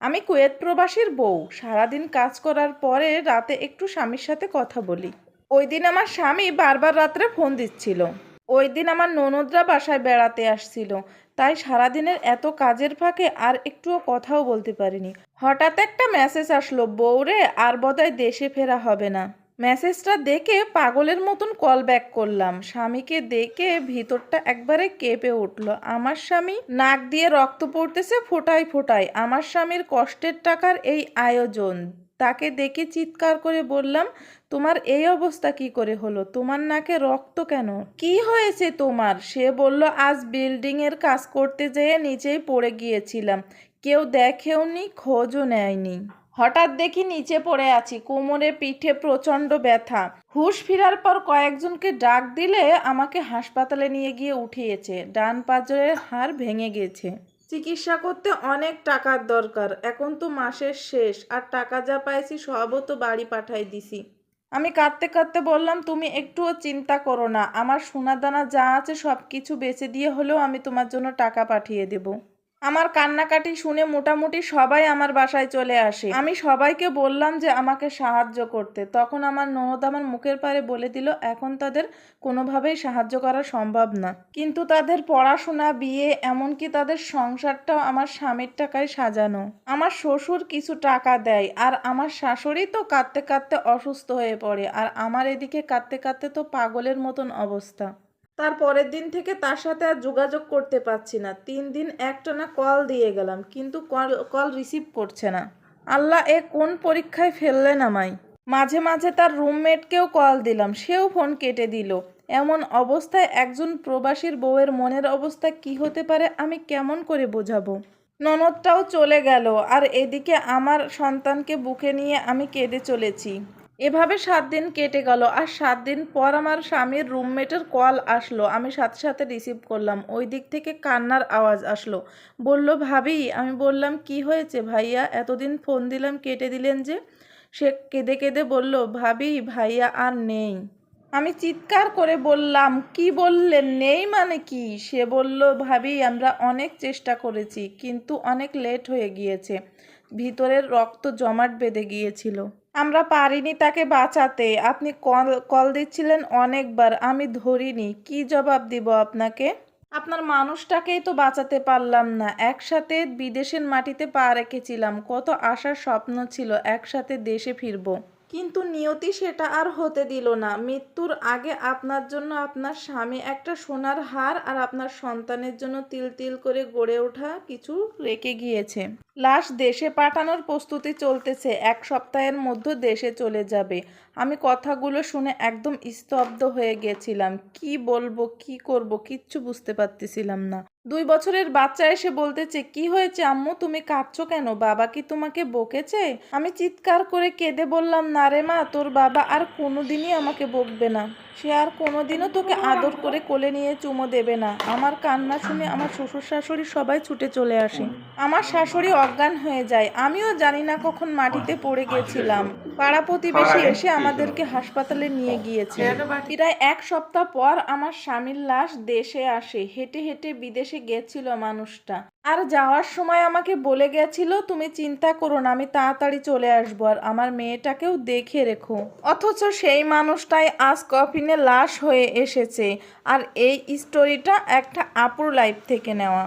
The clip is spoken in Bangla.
আমি কুয়েত প্রবাসীর বউ। সারাদিন কাজ করার পরে রাতে একটু স্বামীর সাথে কথা বলি। ওই দিন আমার স্বামী বারবার রাত্রে ফোন দিচ্ছিল। ওই দিন আমার ননদরা বাসায় বেড়াতে আসছিল। তাই সারাদিনের এত কাজের ফাঁকে আর একটুও কথাও বলতে পারিনি। হঠাৎ একটা মেসেজ আসলো, বউরে, আর বোধহয় দেশে ফেরা হবে না। মেসেজটা দেখে পাগলের মতন কল ব্যাক করলাম। স্বামীকে দেখে ভিতরটা একবারে কেঁপে উঠল। আমার স্বামী নাক দিয়ে রক্ত পড়তেছে ফোটাই ফোটায়। আমার স্বামীর কষ্টের টাকার এই আয়োজন। তাকে দেখে চিৎকার করে বললাম, তোমার এই অবস্থা কি করে হলো? তোমার নাকে রক্ত কেন? কি হয়েছে তোমার? সে বলল, আজ বিল্ডিং এর কাজ করতে যেয়ে নিচেই পড়ে গিয়েছিলাম। কেউ দেখেওনি, খোঁজও নেয়নি। হঠাৎ দেখি নিচে পড়ে আছি, কোমরে পিঠে প্রচণ্ড ব্যথা। হুশ ফেরার পর কয়েকজনকে ডাক দিলে আমাকে হাসপাতালে নিয়ে গিয়ে উঠিয়েছে। ডান পাঁজরের হাড় ভেঙে গেছে। চিকিৎসা করতে অনেক টাকার দরকার, এখন তো মাসের শেষ, আর টাকা যা পাইছি সবও তো বাড়ি পাঠাই দিছি। আমি কাঁদতে কাঁদতে বললাম, তুমি একটুও চিন্তা করো না, আমার সোনাদানা যা আছে সব কিছু বেচে দিয়ে হলেও আমি তোমার জন্য টাকা পাঠিয়ে দেব। আমার কান্নাকাটি শুনে মোটামুটি সবাই আমার বাসায় চলে আসে। আমি সবাইকে বললাম যে আমাকে সাহায্য করতে। তখন আমার ননদ আমার মুখের পারে বলে দিল, এখন তাদের কোনোভাবেই সাহায্য করা সম্ভব না। কিন্তু তাদের পড়াশোনা, বিয়ে, এমনকি তাদের সংসারটাও আমার স্বামীর টাকায় সাজানো। আমার শ্বশুর কিছু টাকা দেয়, আর আমার শাশুড়ি তো কাঁদতে কাঁদতে অসুস্থ হয়ে পড়ে, আর আমার এদিকে কাঁদতে কাঁদতে তো পাগলের মতন অবস্থা। তার পরের দিন থেকে তার সাথে আর যোগাযোগ করতে পারছি না। তিন দিন একটানা কল দিয়ে গেলাম, কিন্তু কল কল রিসিভ করছে না। আল্লাহ এ কোন পরীক্ষায় ফেললেন আমায়? মাঝে মাঝে তার রুমমেটকেও কল দিলাম, সেও ফোন কেটে দিল। এমন অবস্থায় একজন প্রবাসীর বউয়ের মনের অবস্থা কি হতে পারে আমি কেমন করে বোঝাবো? ননদটাও চলে গেল, আর এদিকে আমার সন্তানকে বুকে নিয়ে আমি কেঁদে চলেছি। এভাবে সাত দিন কেটে গেল আর সাত দিন পর আমার স্বামীর রুমমেটের কল আসলো। আমি সাথে সাথে রিসিভ করলাম। ওই দিক থেকে কান্নার আওয়াজ আসলো। বলল, ভাবি, আমি বললাম, কি হয়েছে ভাইয়া? এতদিন ফোন দিলাম, কেটে দিলেন যে? সে কেঁদে কেঁদে বলল, ভাবি, ভাইয়া আর নেই। আমি চিৎকার করে বললাম, কি বললেন? নেই মানে কি? সে বলল, ভাবি, আমরা অনেক চেষ্টা করেছি, কিন্তু অনেক লেট হয়ে গিয়েছে। ভিতরের রক্ত জমাট বেঁধে গিয়েছিল। আমরা পারিনি তাকে বাঁচাতে। আপনি কল কল দিচ্ছিলেন অনেকবার, আমি ধরিনি। কি জবাব দিব আপনাকে? আপনার মানুষটাকেই তো বাঁচাতে পারলাম না। একসাথে বিদেশের মাটিতে পা রেখেছিলাম। কত আশার স্বপ্ন ছিল, একসাথে দেশে ফিরবো। কিন্তু নিয়তি সেটা আর হতে দিল না। মৃত্যুর আগে আপনার জন্য আপনার স্বামী একটা সোনার হার আর আপনার সন্তানের জন্য তিল তিল করে গড়ে ওঠা কিছু রেখে গিয়েছে। লাশ দেশে পাঠানোর প্রস্তুতি চলতেছে। এক সপ্তাহের মধ্যে দেশে চলে যাবে। আমি কথাগুলো শুনে একদম স্তব্ধ হয়ে গেছিলাম। কি বলব, কি করব, কিচ্ছু বুঝতে পারতেছিলাম না। দুই বছরের বাচ্চা এসে বলতেছে, কি হয়েছে আম্মু? তুমি কাঁদছো কেন? বাবা কি তোমাকে বকেছে? আমি চিৎকার করে কেঁদে বললাম, না রে মা, তোর বাবা আর কোনোদিনই আমাকে বকবে না। সে আর কোনোদিনও তোকে আদর করে কোলে নিয়ে চুমো দেবে না। আমার কান্না শুনে আমার শ্বশুর শাশুড়ি সবাই ছুটে চলে আসে। আমার শাশুড়ি অজ্ঞান হয়ে যায়। আমিও জানি না কখন মাটিতে পড়ে গেছিলাম। পাড়া প্রতিবেশী এসে আমাদেরকে হাসপাতালে নিয়ে গিয়েছে। প্রায় এক সপ্তাহ পর আমার স্বামীর লাশ দেশে আসে। হেঁটে হেঁটে বিদেশে গেছিল মানুষটা। আর যাওয়ার সময় আমাকে বলে গেছিল, তুমি চিন্তা করো না, আমি তাড়াতাড়ি চলে আসব, আর আমার মেয়েটাকেও দেখে রেখো। অথচ সেই মানুষটাই আজ কফিনে লাশ হয়ে এসেছে, আর এই স্টোরিটা একটা আপুর লাইফ থেকে নেওয়া।